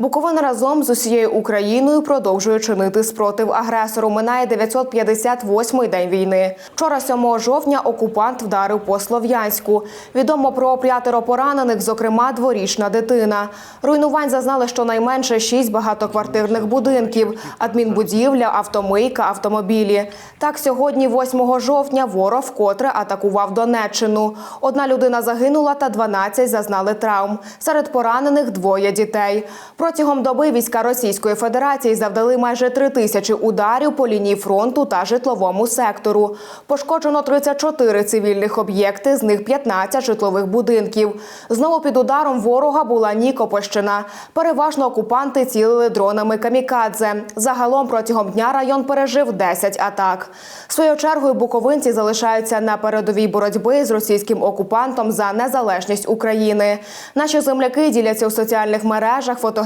Буковина разом з усією Україною продовжує чинити спротив агресору. Минає 958-й день війни. Вчора, 7 жовтня, окупант вдарив по Слов'янську. Відомо про п'ятеро поранених, зокрема дворічна дитина. Руйнувань зазнали щонайменше шість багатоквартирних будинків, адмінбудівля, автомийка, автомобілі. Так, сьогодні, 8 жовтня, ворог вкотре атакував Донеччину. Одна людина загинула та 12 зазнали травм. Серед поранених двоє дітей. Протягом доби війська Російської Федерації завдали майже три тисячі ударів по лінії фронту та житловому сектору. Пошкоджено 34 цивільних об'єкти, з них 15 житлових будинків. Знову під ударом ворога була Нікопольщина. Переважно окупанти цілили дронами камікадзе. Загалом протягом дня район пережив 10 атак. Своєю чергою буковинці залишаються на передовій боротьби з російським окупантом за незалежність України. Наші земляки діляться у соціальних мережах